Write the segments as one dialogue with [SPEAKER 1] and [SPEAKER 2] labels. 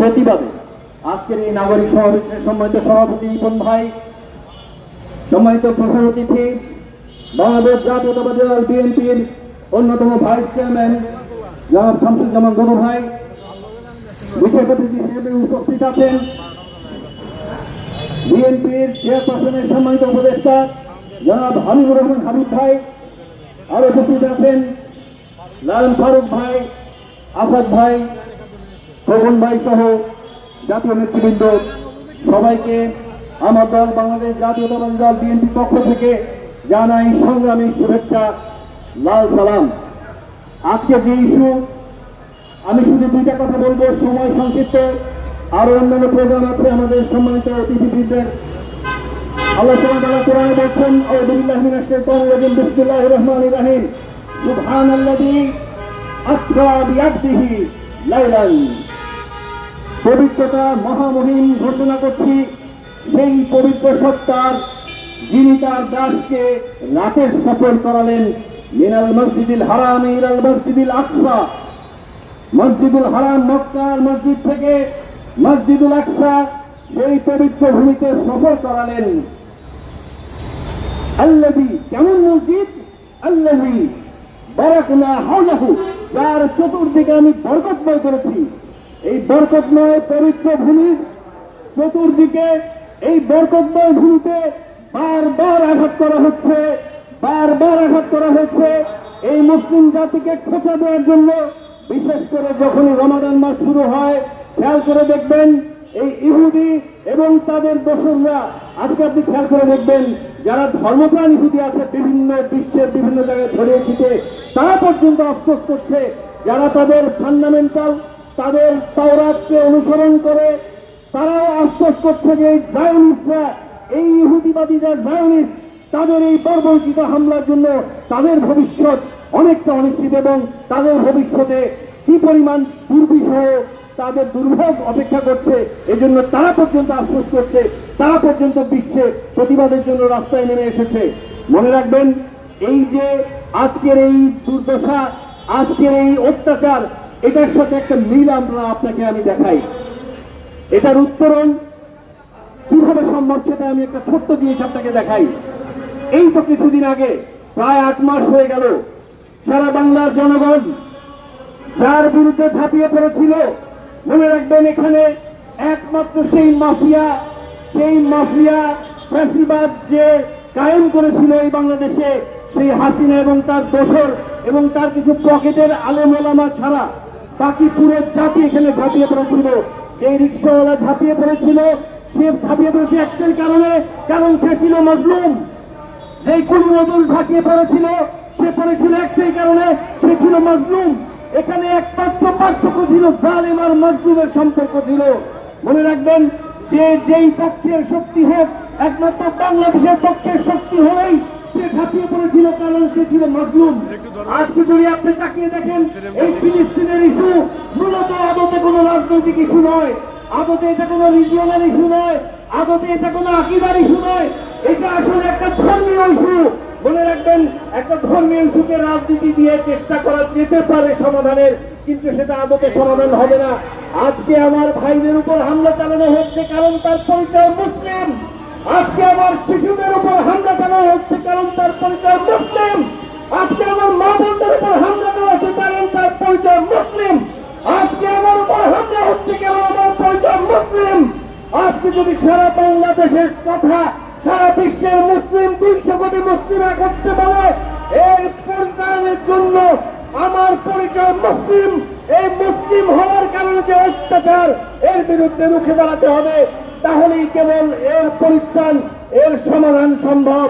[SPEAKER 1] প্রতিবাদে আজকের এই নাগরিক সমাবেশের সম্মানিত সভাপতি ইপন ভাই সম্মানিত প্রধান অতিথি বাংলাদেশ জাতীয়তাবাদী দল বিএনপির অন্যতম ভাইস চেয়ারম্যান জনাব শামসুল জামান গরু ভাই বিশেষ অতিথি হিসেবে উপস্থিত আছেন বিএনপির চেয়ারপারসনের সম্মানিত উপদেষ্টা জনাব হামিদুর রহমান হামিদ ভাই আরো উপস্থিত আছেন লালন ফারুক ভাই আসাদ ভাই ভবন ভাই সহ জাতীয় নেতৃবৃন্দ সবাইকে আমার দল বাংলাদেশ তরুণ দল বিএনপি পক্ষ থেকে জানাই সংগ্রামী শুভেচ্ছা লাল সালাম আজকে যে ইস্যু আমি শুধু দুইটা কথা বলবো সময় সংক্ষিপ্ত আরো অন্যান্য প্রোগ্রাম আছে আমাদের সম্মানিত অতিথিবৃন্দের আলোচনা তালা কোরআনে বলছেন আউদুল্লাহমিন শেতন রাজিম বিসমুল্লাহ রহমান রাহিম সুবহান আল্লাহি আসরা বিআবদিহি পবিত্রতা মহামহিম ঘোষণা করছি সেই পবিত্র সত্তার যিনি তার দাসকে রাতে সফর করালেন মিনাল মসজিদুল হারাম ইরাল মসজিদুল আকসা মসজিদুল হারাম মক্কার মসজিদ থেকে মসজিদুল আকসা সেই পবিত্র ভূমিতে সফর করালেন আল্লাহি কেমন মসজিদ আল্লাহি বারাকনা হাউলাহু যার চতুর্দিকে আমি বরকতময় করেছি এই বরকতময় পবিত্র ভূমির চতুর্দিকে এই বরকতময় ভূমিতে বারবার আঘাত করা হচ্ছে বারবার আঘাত করা হয়েছে এই মুসলিম জাতিকে খোঁচা দেওয়ার জন্য বিশেষ করে যখনই রমাদান মাস শুরু হয় খেয়াল করে দেখবেন এই ইহুদি এবং তাদের দোসররা আজকে আপনি খেয়াল করে দেখবেন যারা ধর্মপ্রাণ ইহুদি আছে বিভিন্ন বিশ্বের বিভিন্ন জায়গায় ছড়িয়ে ছিটে তারা পর্যন্ত আফসোস করছে যারা তাদের ফান্ডামেন্টাল তাদের তাওরাতকে অনুসরণ করে তারাও আশ্বাস করছে যে জায়নিসরা এই ইহুদিবাদী যা তাদের এই বর্বরচিত হামলার জন্য তাদের ভবিষ্যৎ অনেকটা অনিশ্চিত এবং তাদের ভবিষ্যতে কি পরিমাণ দুর্বিষহ তাদের দুর্ভোগ অপেক্ষা করছে এজন্য তারা পর্যন্ত আশ্বাস করছে তারা পর্যন্ত বিশ্বে প্রতিবাদের জন্য রাস্তায় নেমে এসেছে মনে রাখবেন এই যে আজকের এই দুর্দশা আজকের এই অত্যাচার এটার সাথে একটা মিল আমরা আপনাকে আমি দেখাই এটার উত্তরণ কিভাবে সম্ভব সেটা আমি একটা ছোট্ট জিনিস আপনাকে দেখাই এই তো কিছুদিন আগে প্রায় আট মাস হয়ে গেল সারা বাংলার জনগণ যার বিরুদ্ধে ঝাঁপিয়ে পড়েছিল মনে রাখবেন এখানে একমাত্র সেই মাফিয়া সেই মাফিয়া ফ্যাসিবাদ যে কায়েম করেছিল এই বাংলাদেশে সেই হাসিনা এবং তার দোষর এবং তার কিছু পকেটের আলেমোলামা ছাড়া বাকি পুরো জাতি এখানে ঝাঁপিয়ে পড়েছিল এই রিক্সাওয়ালা ঝাঁপিয়ে পড়েছিল সে ঝাঁপিয়ে পড়েছে একটাই কারণে কারণ সে ছিল মজলুম এই কুলমদুল ঝাঁপিয়ে পড়েছিল সে পড়েছিল একটাই কারণে সে ছিল মজলুম এখানে একমাত্র পার্থক্য ছিল জালেম আর মজলুমের সম্পর্ক ছিল মনে রাখবেন যে যেই পক্ষের শক্তি হোক একমাত্র বাংলাদেশের পক্ষের শক্তি হলেই সে ঝাঁপিয়ে পড়েছিল কারণ সে ছিল মাজলুম আজকে যদি আপনি তাকিয়ে দেখেন এই ফিলিস্তিনের ইস্যু মূলত আদতে কোনো রাজনৈতিক ইস্যু নয় আদতে এটা কোনো রিজিওনাল ইস্যু নয় আদতে এটা কোনো আকিদার ইস্যু নয় এটা আসলে একটা ধর্মীয় ইস্যু মনে রাখবেন একটা ধর্মীয় ইস্যুকে রাজনীতি দিয়ে চেষ্টা করা যেতে পারে সমাধানের কিন্তু সেটা আদতে সমাধান হবে না আজকে আমার ভাইদের উপর হামলা চালানো হচ্ছে কারণ তার পরিচয় মুসলিম আজকে আমার শিশুদের উপর হামলা করা হচ্ছে কারণ তার পরিচয় মুসলিম আজকে আমার মা বোনদের উপর হামলা করা হচ্ছে কারণ তার পরিচয় মুসলিম আজকে আমার উপর হামলা হচ্ছে কারণ আমার পরিচয় মুসলিম আজকে যদি সারা বাংলাদেশের কথা সারা বিশ্বের মুসলিম তিনশো কোটি মুসলিম করতে পারে এই সন্তানের জন্য আমার পরিচয় মুসলিম এই মুসলিম হওয়ার কারণে যে অত্যাচার এর বিরুদ্ধে রুখে দাঁড়াতে হবে তাহলেই কেবল এর পরিত্রাণ এর সমাধান সম্ভব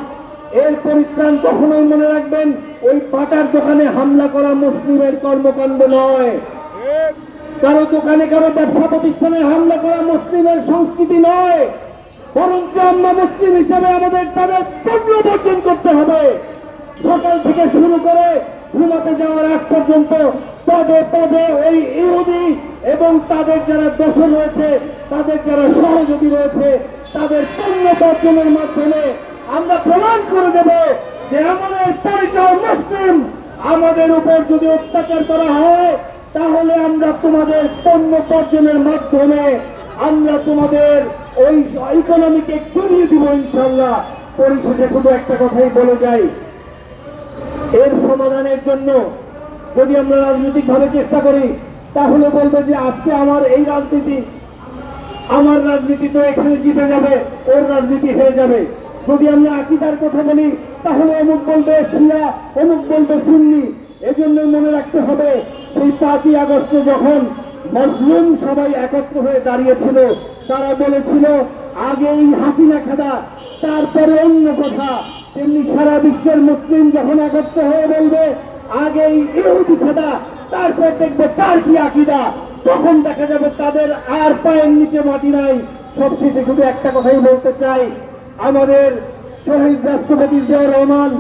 [SPEAKER 1] এর পরিত্রাণ কখনোই মনে রাখবেন ওই পাটার দোকানে হামলা করা মুসলিমের কর্মকাণ্ড নয় কারো দোকানে কারো ব্যবসা প্রতিষ্ঠানে হামলা করা মুসলিমের সংস্কৃতি নয় বরঞ্চ আমরা মুসলিম হিসাবে আমাদের তাদের পণ্য বর্জন করতে হবে সকাল থেকে শুরু করে ঘুমাতে যাওয়ার আগ পর্যন্ত পদে পদে ওই ইহুদি এবং তাদের যারা দোষণ হয়েছে তাদের যারা সহযোগী রয়েছে তাদের পণ্য বর্জনের মাধ্যমে আমরা প্রমাণ করে দেব যে আমাদের পরিচয় মুসলিম আমাদের উপর যদি অত্যাচার করা হয় তাহলে আমরা তোমাদের পণ্য বর্জনের মাধ্যমে আমরা তোমাদের ওই ইকোনমিকে কমিয়ে দিব ইনশাল্লাহ পরিশেষে শুধু একটা কথাই বলে যাই এর সমাধানের জন্য যদি আমরা রাজনৈতিকভাবে চেষ্টা করি তাহলে বলবে যে আজকে আমার এই রাজনীতি আমার রাজনীতি তো এখানে জিতে যাবে ওর রাজনীতি হয়ে যাবে যদি আমরা আকিদার কথা বলি তাহলে অমুক বলবে শিয়া অমুক বলবে সুন্নি এজন্য মনে রাখতে হবে সেই পাঁচই আগস্টে যখন মজলুম সবাই একত্র হয়ে দাঁড়িয়েছিল তারা বলেছিল এই হাসিনা খেদা তারপরে অন্য কথা তেমনি সারা বিশ্বের মুসলিম যখন একত্র হয়ে বলবে এই ইহুদি খেদা তারপর দেখবে তার কি আকিদা তখন দেখা যাবে তাদের আর পায়ের নিচে মাটি নাই সবশেষে শুধু একটা কথাই বলতে চাই আমাদের শহীদ রাষ্ট্রপতি জিয়া রহমান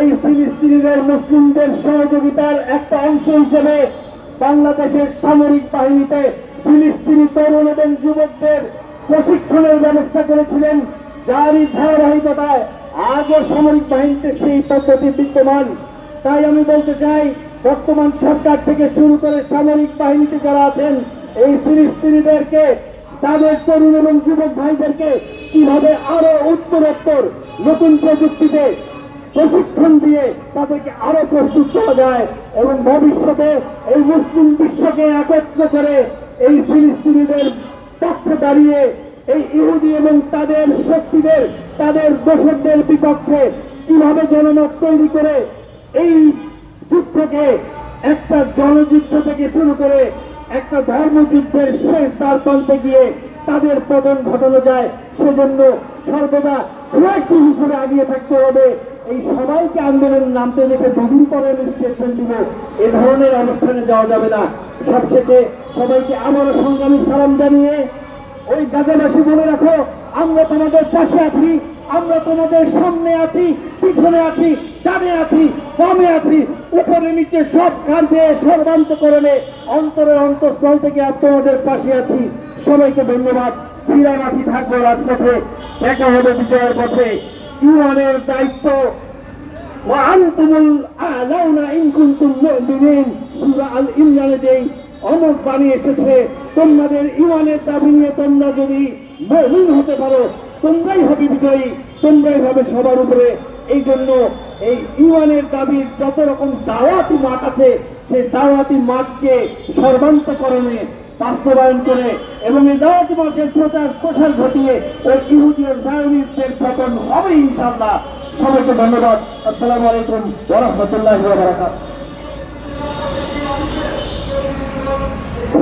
[SPEAKER 1] এই ফিলিস্তিনিদের মুসলিমদের সহযোগিতার একটা অংশ হিসেবে বাংলাদেশের সামরিক বাহিনীতে ফিলিস্তিনি তরুণ এবং যুবকদের প্রশিক্ষণের ব্যবস্থা করেছিলেন যারই ধারাবাহিকতায় আজও সামরিক বাহিনীতে সেই পদ্ধতি বিদ্যমান তাই আমি বলতে চাই বর্তমান সরকার থেকে শুরু করে সামরিক বাহিনীতে যারা আছেন এই ফিলিস্তিনিদেরকে তাদের তরুণ এবং যুবক ভাইদেরকে কিভাবে আরো উত্তরোত্তর নতুন প্রযুক্তিতে প্রশিক্ষণ দিয়ে তাদেরকে আরো প্রস্তুত করা যায় এবং ভবিষ্যতে এই মুসলিম বিশ্বকে একত্র করে এই ফিলিস্তিনিদের পক্ষে দাঁড়িয়ে এই ইহুদি এবং তাদের শক্তিদের তাদের দোষকদের বিপক্ষে কিভাবে জনমত তৈরি করে এই যুগ থেকে একটা জনযুদ্ধ থেকে শুরু করে একটা ধর্মযুদ্ধের শেষ দ্বারপ্রান্তে গিয়ে তাদের পতন ঘটানো যায় সেজন্য সর্বদা কয়েকটি হিসেবে আগিয়ে থাকতে হবে এই সবাইকে আন্দোলনের নামতে দেখে দুদিন পরে আমি স্টেটমেন্ট দিব এ ধরনের অনুষ্ঠানে যাওয়া যাবে না সবশেষে সবাইকে আমার সংগ্রামী সালাম জানিয়ে ওই গাজাবাসী বলে রাখো আমরা তোমাদের পাশে আছি আমরা তোমাদের সামনে আছি পিছনে আছি ডানে আছি কমে আছি উপরে নিচে সব কাঁধে সর্বান্তকরণে অন্তরের অন্তঃস্থল থেকে আর তোমাদের পাশে আছি সবাইকে ধন্যবাদ চিরামাছি থাকবো রাজপথে দেখা হবে বিজয়ের পথে ইউএনের দায়িত্ব তোমাদের ইমানের দাবি নিয়ে তোমরা যদি মহিন হতে পারো তোমরাই হবে বিজয়ী তোমরাই হবে সবার উপরে এই জন্য এই ইউএনের দাবির যত রকম দাওয়াতি মাঠ আছে সেই দাওয়াতি মাঠকে সর্বান্তকরণে বাস্তবায়ন করে এবং এই দাওয়াতি মাঠের প্রচার প্রসার ঘটিয়ে ওই ইহুদিও জায়নিস্টের পতন হবে ইনশাল্লাহ সবাইকে ধন্যবাদ আসসালামু আলাইকুম ওরহমতুল্লাহ বারাকাত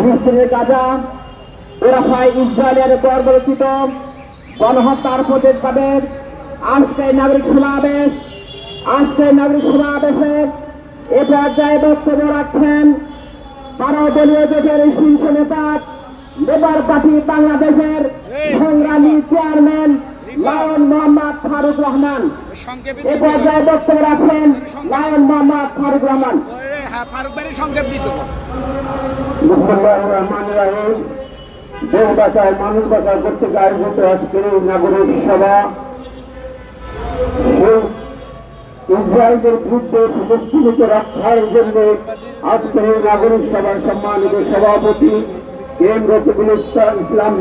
[SPEAKER 1] অনুষ্ঠানের কাজা ওরা হয় ইসরায়েলের গর্বরচিত গণহত্যার প্রতি পাবে আসছে নাগরিক সমাবেশ আসছে নাগরিক সমাবেশের এ পর্যায়ে বক্তব্য রাখছেন তারা দলীয় জোটের শীর্ষ নেতা লেবার পার্টি বাংলাদেশের সংগ্রামী চেয়ারম্যান লায়ন মোহাম্মদ ফারুক রহমান এ পর্যায়ে বক্তব্য রাখছেন লায়ন মোহাম্মদ ফারুক রহমান হ্যাঁ, ফারুক ভাই সংক্ষেপ দিত রহমান রাহিম দেহ বাঁচায় মানুষ বাঁচায় প্রত্যেকে আয়োজিত আজকের এই নাগরিক সভা ইসরায়েলের বিরুদ্ধে প্রদর্শনীকে রক্ষার জন্য আজকের এই নাগরিক সভার সম্মানিত সভাপতি এম রফিকুল ইসলাম ইসলাম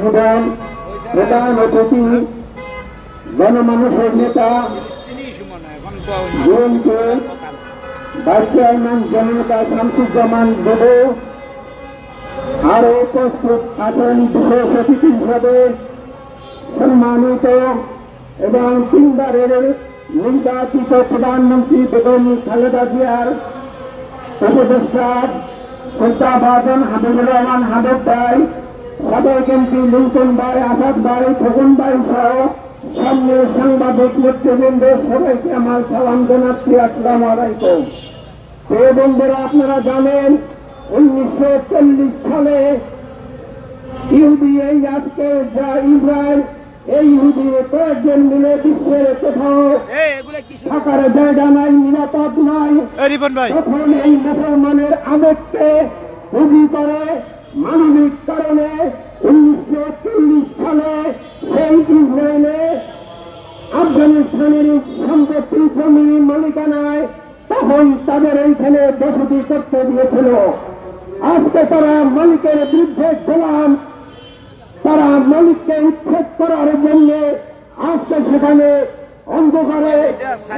[SPEAKER 1] প্রধান অতিথি গণমানুষের নেতা বিএনপি ভাইস চেয়ারম্যান জননেতা শামসুজ্জামান দেব আরো উপস্থিত আছেন বিশেষ অতিথি হিসাবে সম্মানিত এবং তিনবারের নির্বাচিত প্রধানমন্ত্রী বেগম খালেদা জিয়ার উপদেষ্টা শ্রদ্ধাভাজন হাবিবুর রহমান হাবিব ভাই সাবেক এমপি লিঙ্কন ভাই আসাদ ভাই খোকন ভাই সহ সামনে সাংবাদিক নেতৃবৃন্দ সবাইকে আমার সালাম জানাচ্ছি আসসালাম আলাইকুম এ বন্ধুরা আপনারা জানেন উনিশশো চল্লিশ সালে ইহুদি এই আজকে যা ইসরায়েল এই ইহুদি কয়েকজন মিলে বিশ্বের কোথাও থাকার জায়গা নাই নিরাপদ নাই তখন এই মুসলমানের আবেগকে পুঁজি করে মানবিক কারণে উনিশশো চল্লিশ সালে সেই ইসরায়েলে আফগানিস্তানের সম্পত্তি জমি মালিকানায় তখন তাদের এইখানে বসতি করতে দিয়েছিল আজকে তারা মালিকের বিরুদ্ধে গোলাম তারা মালিককে উচ্ছেদ করার জন্য আজকে সেখানে অন্ধকারে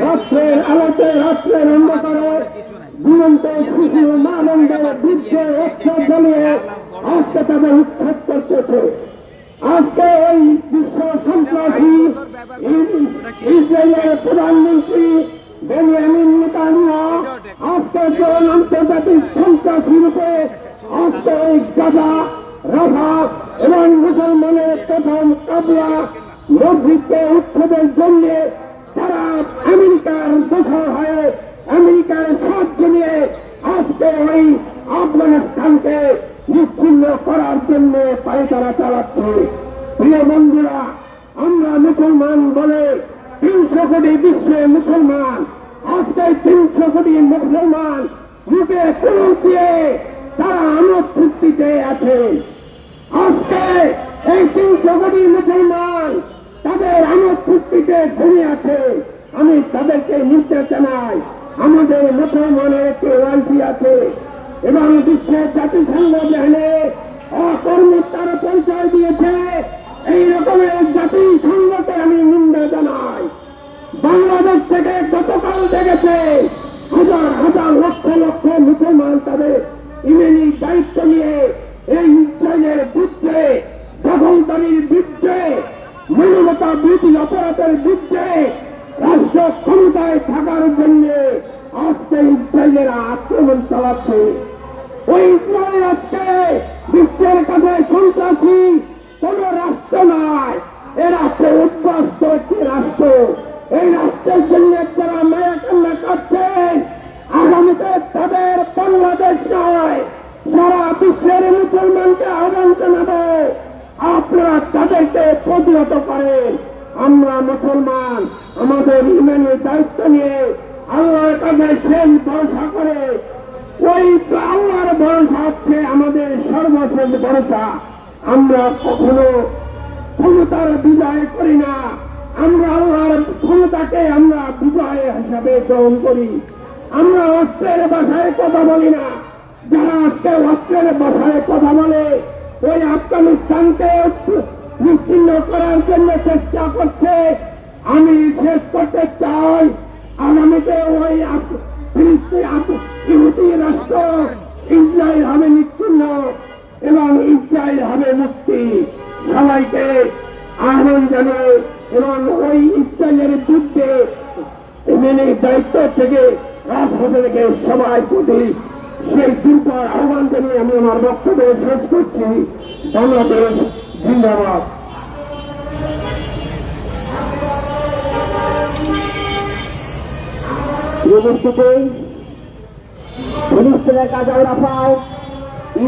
[SPEAKER 1] রাত্রের আলোতে রাত্রের অন্ধকারে জীবন্ত শিশু মানন্দের বৃদ্ধে রক্ষা জ্বালিয়ে আজকে তাদের উচ্ছেদ করতেছে আজকে এই বিশ্ব সন্ত্রাসী ইসরায়েলের প্রধানমন্ত্রী বেনিয়ামিন নেতানিয়া আজকে কোন আন্তর্জাতিক সন্ত্রাসী রূপে আজকে এই গাজা রাফা এবং মুসলমানের প্রথম কাবলা মসজিদকে উচ্ছেদের জন্য তারা আমেরিকার দোষর হয়ে আমেরিকার সাহায্য নিয়ে আজকে ওই আফগানিস্তানকে বিচ্ছিন্ন করার জন্য পায়তারা চালাচ্ছে প্রিয় বন্ধুরা আমরা মুসলমান বলে তিনশো কোটি বিশ্বের মুসলমান আজকে তিনশো কোটি মুসলমান রূপে দিয়ে তারা আমার ফুর্তিতে আছেন আজকে এই তিনশো কোটি মুসলমান তাদের আমার ফুর্তিতে ঘুমিয়ে আছে আমি তাদেরকে নিতে চাই আমাদের মুসলমানের একটি ওয়ালটি আছে এবং বিশ্বের জাতিসংঘ জানে অকর্মিত তারা পরিচয় দিয়েছে এই রকমের জাতিসংঘকে আমি নিম্ন জানাই বাংলাদেশ থেকে গতকাল দেখেছে হাজার হাজার লক্ষ লক্ষ মুসলমান তাদের ইমেলি দায়িত্ব নিয়ে এই ইউক্রেনের বুদ্ধে দখলদারির বিরুদ্ধে মানবতা বিরোধী অপরাধের বিরুদ্ধে রাষ্ট্র ক্ষমতায় থাকার জন্য আজকে ইসরায়েলেরা আক্রমণ চালাচ্ছে ওই ইসরায়েল আজকে বিশ্বের কাছে সন্ত্রাসী কোন রাষ্ট্র নয় এ রাষ্ট্রের উদ্বাস্ত একটি রাষ্ট্র এই রাষ্ট্রের জন্য যারা মায়া কান্না করছেন আগামীতে তাদের বাংলাদেশ নয় সারা বিশ্বের মুসলমানকে আহ্বান জানাবো আপনারা তাদেরকে প্রতিহত করেন আমরা মুসলমান আমাদের ইমানের দায়িত্ব নিয়ে আল্লাহর কাছে শেষ ভরসা করে ওই আল্লাহর ভরসা হচ্ছে আমাদের সর্বশেষ ভরসা আমরা কখনো ক্ষমতার বিজয় করি না আমরা আল্লাহর ক্ষমতাকে আমরা বিজয় হিসাবে গ্রহণ করি আমরা অস্ত্রের ভাষায় কথা বলি না যারা আজকে অস্ত্রের ভাষায় কথা বলে ওই আফগানিস্তানকে নিশ্চিন্ন করার জন্য চেষ্টা করছে আমি শেষ করতে চাই আগামীতে ওই ইহুদি রাষ্ট্র এবং ওই ইসরায়েলের বিরুদ্ধে এমএলএ দায়িত্ব থেকে রাজপথে থেকে সবাই প্রতি সেই দুর্বার আহ্বান জানিয়ে আমি আমার বক্তব্য শেষ করছি বাংলাদেশ জিন্দাবাদ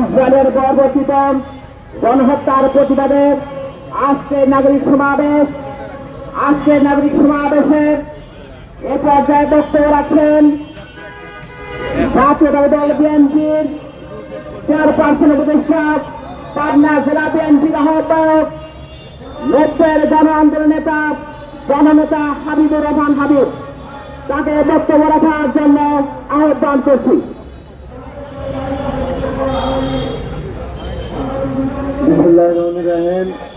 [SPEAKER 1] ইসরায়েলের গর্ব কাজাও গণহত্যার প্রতিবাদে আজকে নাগরিক সমাবেশ আজকে নাগরিক সমাবেশের এ পর্যায়ে বক্তব্য রাখছেন জাতীয় দল বিএনপির চেয়ারপারসন উপদেষ্টা পাবনা জেলা বিএনপির আহ্বায়ক লোকের জন আন্দোলন নেতা জননেতা হাবিবুর রহমান হাবিব তাকে বক্তব্য রাখার জন্য আহ্বান করছি বিসমুল্লাহ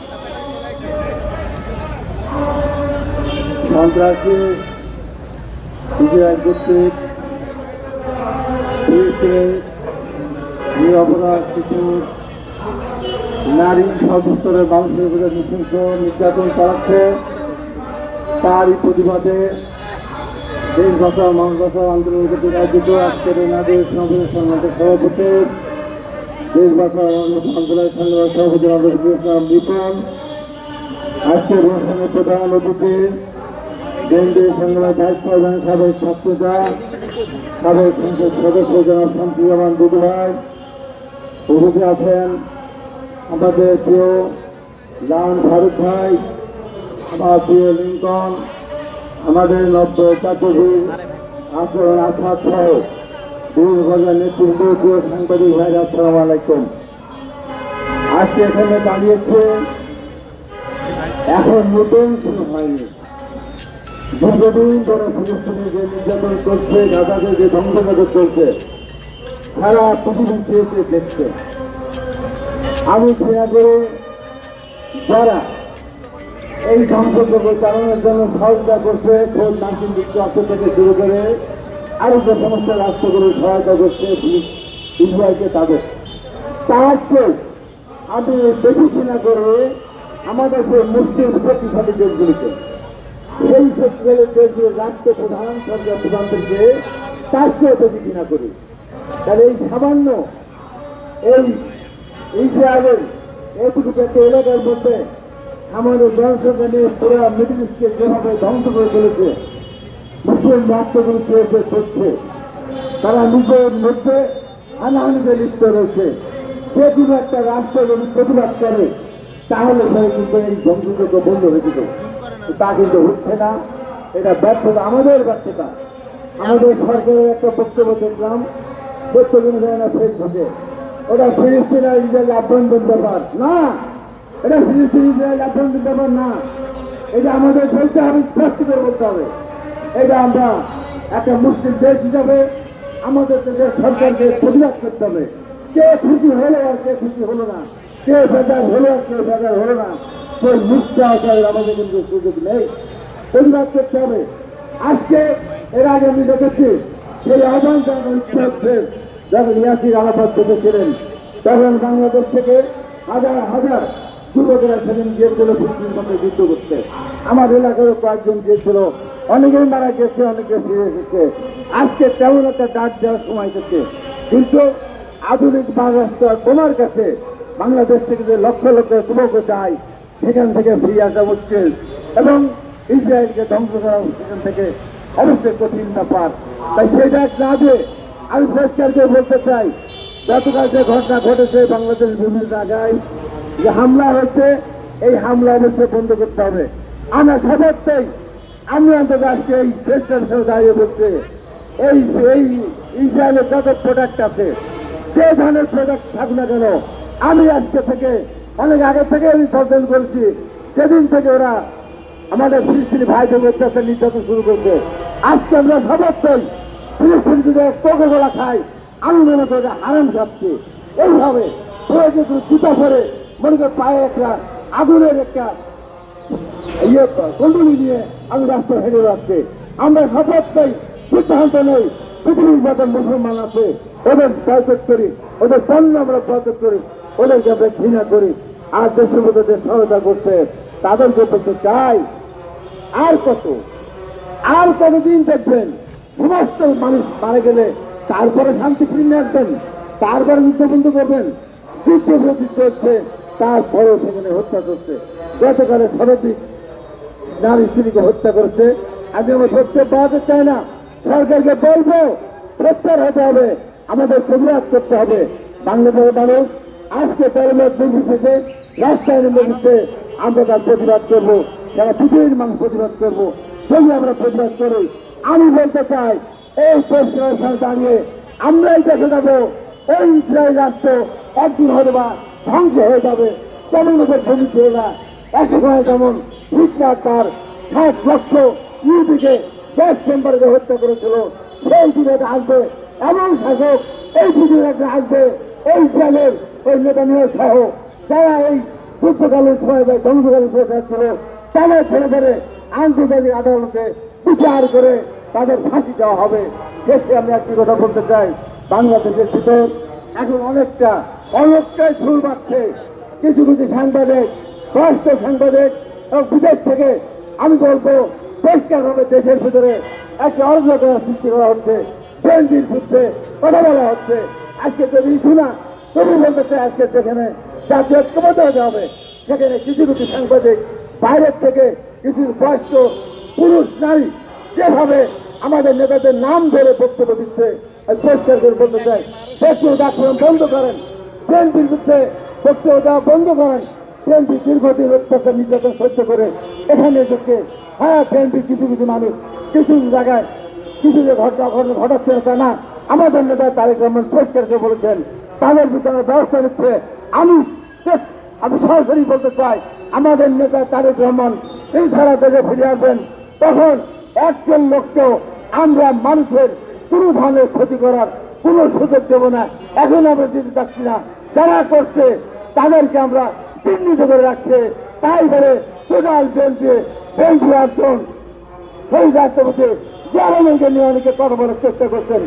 [SPEAKER 1] সন্ত্রাসী ইসরায়েল কর্তৃক পুলিশে নারী সর্বস্তরের মানুষের উপরে নৃশংস নির্যাতন চালাচ্ছে তারই প্রতিবাদে দেশ ভাষা মানুষ ভাষা আন্দোলন করতে রাজ্যিত আজকের নারী সংগ্রামের সভাপতি দেশ ভাষা আন্দোলনের সংগ্রামের সভাপতি বিপুল আজকের অনুষ্ঠানের প্রধান অতিথি জেএনডিএ সংগ্রামের দায়িত্ব এবং সাবেক ছাত্রীরা সাবেক সংসদ সদস্য জনাব শান্তিজামান দুদু ভাই উপস্থিত আছেন আমাদের প্রিয় লাল ফারুক ভাই আমার প্রিয় লিঙ্কন আমাদের নব্য চাতুর্ভীর আচরণ আসাদ সহ দুই হাজার নেতৃত্ব প্রিয় সাংবাদিক ভাই আসসালাম আলাইকুম আজকে এখানে দাঁড়িয়েছে এখন নতুন শুরু হয়নি দীর্ঘদিন ধরে যে নির্যাতন করছে গাজাকে যে ধ্বংসজাত চলছে সারা পৃথিবী চেয়েছে দেখছে আমি খেয়া করে যারা এই ধ্বংসযোগ্য চালানোর জন্য সহায়তা করছে খোঁজ নাসিম যুক্ত অর্থ থেকে শুরু করে আরো যে সমস্ত রাষ্ট্রগুলো সহায়তা করছে ইসরায়েলকে তাদের তাহাকে আমি বেশি চিনা করে আমাদের সেই মুসলিম শক্তিশালী দেশগুলিকে সেই সচিবালয়দের যে রাজ্য প্রধান সরকার প্রধানদেরকে তার চেয়ে উপযোগী না করি তাহলে এই সামান্য এই ইসরায়েলের এটুকু একটা এলাকার মধ্যে আমাদের জনসংখ্যা নিয়ে পুরা মিডিল ইস্টকে যেভাবে ধ্বংস করে চলেছে মুসলিম রাষ্ট্রগুলি চেয়েছে করছে তারা নিজের মধ্যে হানাহানিতে লিপ্ত রয়েছে যে কোনো একটা রাষ্ট্র যদি প্রতিবাদ করে তাহলে সে কিন্তু এই ধ্বংসযোগ্য বন্ধ হয়ে যেত তা কিন্তু হচ্ছে না এটা ব্যর্থতা আমাদের ব্যর্থতা আমাদের সরকারের একটা বক্তব্য দেখলাম বক্তব্য শেষ হচ্ছে ওটা ফিলিস্তিন ইসরায়েল আভ্যন্তরীণ ব্যাপার না এটা ফিলিস্তিন ইসরায়েল আভ্যন্তরীণ ব্যাপার না এটা আমাদের দেশে আমি স্পষ্ট করে বলতে হবে এটা আমরা একটা মুসলিম দেশ হিসাবে আমাদের দেশের সরকারকে প্রতিবাদ করতে হবে কে খুশি আর কে খুশি হলো না কে বেজার হলো আর কে বেজার হলো না সেই মিথ্যা আচারের আমাদের কিন্তু সুযোগ নেই পরিবার করতে হবে আজকে এর আগে আমি দেখেছি সেই আহ্বান ইচ্ছাদের যখন ইয়াসির আলাপাত দেখেছিলেন তখন বাংলাদেশ থেকে হাজার হাজার যুবকেরা সেদিন গিয়েছিল ফুটবল সঙ্গে যুদ্ধ করতে আমার এলাকারও কয়েকজন গিয়েছিল অনেকে মারা গেছে অনেকে ফিরে এসেছে আজকে তেমন একটা ডাক দেওয়ার সময় এসেছে কিন্তু আধুনিক বাংলাদেশ তোমার কাছে বাংলাদেশ থেকে যে লক্ষ লক্ষ যুবক যায় সেখান থেকে ফিরে আসা হচ্ছে এবং ইসরায়েলকে ধ্বংস করা সেখান থেকে অবশ্যই কঠিন ব্যাপার তাই সেটা না দিয়ে আমি সরকারকে বলতে চাই গতকাল যে ঘটনা ঘটেছে বাংলাদেশ বিভিন্ন জায়গায় যে হামলা হচ্ছে এই হামলা অবশ্যই বন্ধ করতে হবে আমরা সবাই আমি অন্তত আজকে এই দেশটার সাথে দাঁড়িয়ে বলছে এই এই ইসরায়েলের যত প্রোডাক্ট আছে যে ধরনের প্রোডাক্ট থাকুক না কেন আমি আজকে থেকে অনেক আগে থেকে আমি সচেতন করছি সেদিন থেকে ওরা আমাদের ফিলিস্তিনি ভাইদের অত্যাচার নির্যাতন শুরু করছে আজকে আমরা সমর্থন ফিলিস্তিন যদি কোকে গোলা খাই আমি মনে করি হারাম খাচ্ছি এইভাবে প্রয়োজন জুতা করে মনে করি পায়ে একটা আগুনের একটা ইয়ে কন্ডুলি নিয়ে আমি রাস্তা হেরে যাচ্ছে আমরা সমর্থন সিদ্ধান্ত নেই পৃথিবীর মতন মুসলমান আছে ওদের সহযোগ করি ওদের পণ্য আমরা সহযোগ করি ওদেরকে আমরা ঘৃণা করি আর দেশের মধ্যে সহায়তা করছে তাদেরকে বলতে চাই আর কত আর কতদিন দেখবেন সমস্ত মানুষ মারা গেলে তারপরে শান্তি ফিরিয়ে আসবেন তারপরে যুদ্ধ বন্ধ করবেন যুদ্ধ প্রতিষ্ঠ হচ্ছে তারপরেও সেখানে হত্যা করছে গতকালে শতাধিক নারী শ্রীকে হত্যা করছে আমি আমার সত্য পাওয়াতে চাই না সরকারকে বলবো প্রত্যার হতে হবে আমাদের প্রতিবাদ করতে হবে বাংলাদেশের মানুষ আজকে দলমত নির্বিশেষে রাস্তায় নেমে উঠতে আমরা তার প্রতিবাদ করবো যারা পৃথিবীর মানুষ প্রতিবাদ করবো সেই আমরা প্রতিবাদ করি আমি বলতে চাই এই প্রশ্নের দাঁড়িয়ে আমরাই দেখে যাব ওই ইসরায়েল রাষ্ট্র একদিন হয়তো বা ধ্বংস হয়ে যাবে তেমন ওদের ভূমি ছিল না এক সময় যেমন হিটলার তার ষাট লক্ষ ইউপিকে দশ চেম্বারকে হত্যা করেছিল সেই দিনে আসবে এমন শাসক এই পৃথিবীতে আসবে এই ইসরায়েলের ওই নিয়ে সহ যারা এই যুদ্ধকালীন সময় বা ধ্বংসকালীন সরকার ছিল তারা ধরে ধরে আন্তর্জাতিক আদালতে বিচার করে তাদের ফাঁসি দেওয়া হবে দেশে আমি একটি কথা বলতে চাই বাংলাদেশের ভিতর এখন অনেকটা অনেকটাই ঝুল বাড়ছে কিছু কিছু সাংবাদিক পররাষ্ট্র সাংবাদিক এবং বিদেশ থেকে আমি বলবো পরিষ্কার হবে দেশের ভিতরে একটা অরাজকতার সৃষ্টি করা হচ্ছে বিএনপির বিরুদ্ধে কথা বলা হচ্ছে আজকে যদি শোনা তরুণ বলতেছে আজকে যেখানে জাতীয় ঐক্যবদ্ধ হতে হবে সেখানে কিছু কিছু সাংবাদিক বাইরের থেকে কিছু বয়স্ক পুরুষ নারী যেভাবে আমাদের নেতাদের নাম ধরে বক্তব্য দিচ্ছে পরিষ্কার করে বলতে চাই ফেসবুক ডাক্তার বন্ধ করেন ট্রেনটির বিরুদ্ধে বক্তব্য দেওয়া বন্ধ করেন ট্রেনটি দীর্ঘদিন অত্যাচার নির্যাতন সহ্য করে এখানে ঢুকে হ্যাঁ ট্রেনটি কিছু কিছু মানুষ কিছু জায়গায় কিছু যে ঘটনা ঘটনা ঘটাচ্ছে না আমাদের নেতা তারেক রহমান পরিষ্কার করে বলেছেন তাদের ভিতরে ব্যবস্থা নিচ্ছে আমি আমি সরাসরি বলতে চাই আমাদের নেতা তারেক রহমান এই ছাড়া থেকে ফিরে আসবেন তখন একজন লোককেও আমরা মানুষের কোনো ধরনের ক্ষতি করার কোনো সুযোগ দেব না এখন আমরা দিতে চাচ্ছি না যারা করছে তাদেরকে আমরা চিহ্নিত করে রাখছে তাই বলে টোটাল বেঞ্চে বেঞ্চ আসন সেই রাষ্ট্রপতি জনগণকে নিয়ে অনেকে কথা বলার চেষ্টা করছেন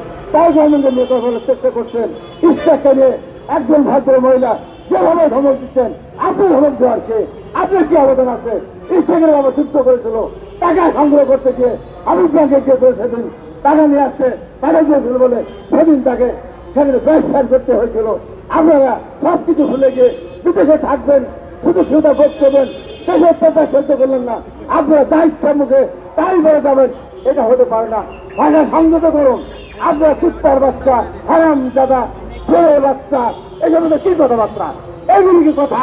[SPEAKER 1] জনগণকে নিয়ে কথা বলার চেষ্টা করছেন ইচ্ছাকে নিয়ে একজন ভাগ্য মহিলা যেভাবে ধমক দিচ্ছেন আপনি ধমক দেওয়ারকে আপনার কি অবদান আছে ইচ্ছাকে বাবা যুদ্ধ করেছিল টাকা সংগ্রহ করতে গিয়ে আমি ব্যাংকে গিয়ে গিয়েছিল সেদিন টাকা নিয়ে আসছে টাকা দিয়েছিল বলে সেদিন তাকে সেখানে বহিষ্কার করতে হয়েছিল আপনারা সব কিছু ভুলে গিয়ে বিদেশে থাকবেন শুধু সুবিধা ভোগ করবেন দেশের কথা সহ্য করলেন না আপনারা দায়িত্বের মুখে তাই বলে যাবেন এটা হতে পারে না ভাষা সংযত করুন আপনার কুত্তার বাচ্চা হারাম দাদা ঘোরের বাচ্চা এসব কি কথাবার্তা এগুলি কি কথা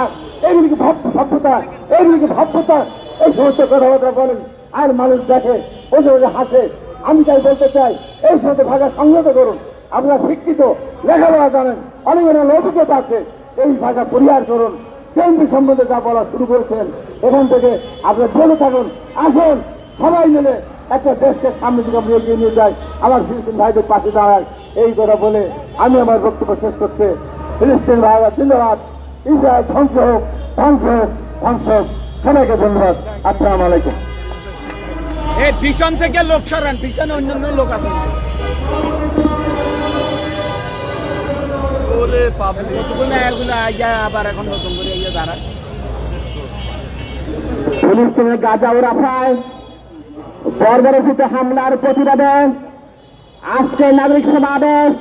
[SPEAKER 1] এগুলি কি ভাব্যতা এগুলি কি ভাব্যতা এই সমস্ত কথাবার্তা বলেন আর মানুষ দেখে ওই সময় হাসে আমি তাই বলতে চাই এই সমস্ত ভাষা সংযত করুন আপনার শিক্ষিত লেখাপড়া জানেন অনেক অনেক অভিজ্ঞতা আছে এই ভাষা পরিহার করুন কেন্দ্রিক সম্বন্ধে যা বলা শুরু করেছেন এখান থেকে আপনার বলে থাকুন আসুন সবাই মিলে একটা দেশকে সামনে দিকে আমরা এগিয়ে নিয়ে যাই আমার ফিলিস্তিন ভাইদের পাশে দাঁড়ায় এই কথা বলে আমি আমার বক্তব্য শেষ করতে ফিলিস্তিন ভাইরা জিন্দাবাদ ইসরায়েল ধ্বংস হোক ধ্বংস হোক ধ্বংস হোক সবাইকে ধন্যবাদ আসসালাম আলাইকুম
[SPEAKER 2] এই পিছন থেকে লোক সরান পিছনে অন্য লোক আছে আবার এখন নতুন করে দাঁড়ায়
[SPEAKER 1] ফিলিস্তিনের গাজা ওরা পায় বর্বরচিত হামলার প্রতিবাদে আজকে নাগরিক সমাবেশ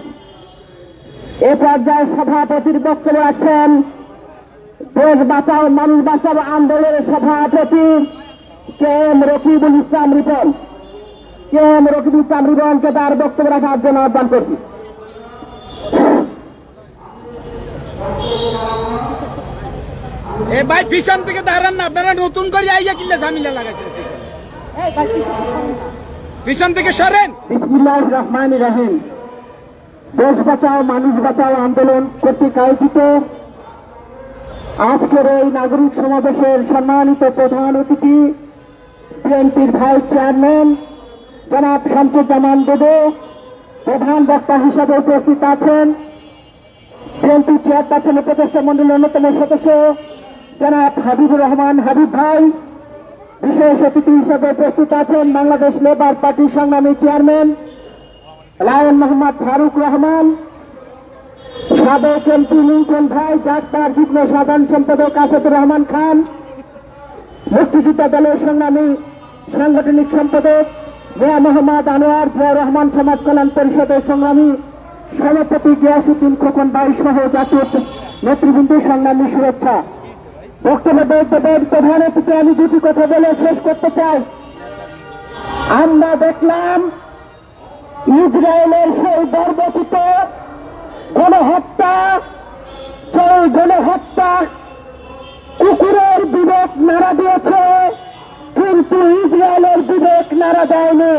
[SPEAKER 1] এ পর্যায়ে সভাপতির বক্তব্য রাখছেন দেশ বাঁচাও মানুষ বাঁচাও আন্দোলনের সভাপতি K M Rakibul Islam Ripon K M Rakibul Islam রিপনকে তার বক্তব্য রাখার জন্য আহ্বান করছি
[SPEAKER 2] এ ভাই পিছন থেকে দাঁড়ান না আপনারা নতুন করে আইয়া কিল্লা ঝামিলা লাগাইছে পিছন থেকে সরেন
[SPEAKER 1] বিসমুল্লাহ রহমান রহিম দেশ বাঁচাও মানুষ বাঁচাও আন্দোলন কর্তৃক আয়োজিত আজকের এই নাগরিক সমাবেশের সম্মানিত প্রধান অতিথি বিএনপির ভাইস চেয়ারম্যান জনাব জামান দেবে প্রধান বক্তা হিসাবে উপস্থিত আছেন বিএনপি চেয়ারপারসন উপদেষ্টা মন্ডলের অন্যতম সদস্য জনাব হাবিবুর রহমান হাবিব ভাই বিশেষ অতিথি হিসেবে উপস্থিত আছেন বাংলাদেশ লেবার পার্টির সংগ্রামী চেয়ারম্যান লায়ন মোহাম্মদ ফারুক রহমান সাবেক এমপি লিঙ্কন ভাই ডাক্তার যুগ্ম সাধারণ সম্পাদক আসাদুর রহমান খান মুক্তিযুদ্ধ দলের সংগ্রামী সাংগঠনিক সম্পাদক মিয়া মোহাম্মদ আনোয়ার জিয়া রহমান সমাজ কল্যাণ পরিষদের সংগ্রামী সভাপতি গিয়াসুদ্দিন খোকন ভাই সহ জাতীয় নেতৃবৃন্দ সংগ্রামী শুভেচ্ছা বক্তব্য বলতেবেন প্রধান অতিথি আমি দুটি কথা বলে শেষ করতে চাই আমরা দেখলাম ইসরায়েলের সেই বর্বচিত গণহত্যা চল গণহত্যা কুকুরের বিবেক নাড়া দিয়েছে কিন্তু ইসরায়েলের বিবেক নাড়া দেয়নি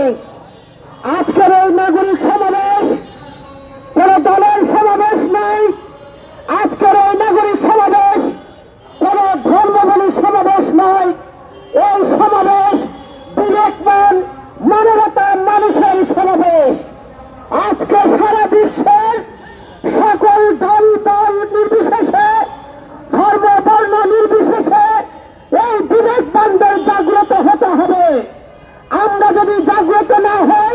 [SPEAKER 1] আজকের এই নাগরিক সমাবেশ কোন দলের আহ্বান মানবতা মানুষের সমাবেশ আজকে সারা বিশ্বের সকল দল দল নির্বিশেষে ধর্ম বর্ণ নির্বিশেষে এই বিবেক বিবেকবানদের জাগ্রত হতে হবে আমরা যদি জাগ্রত না হই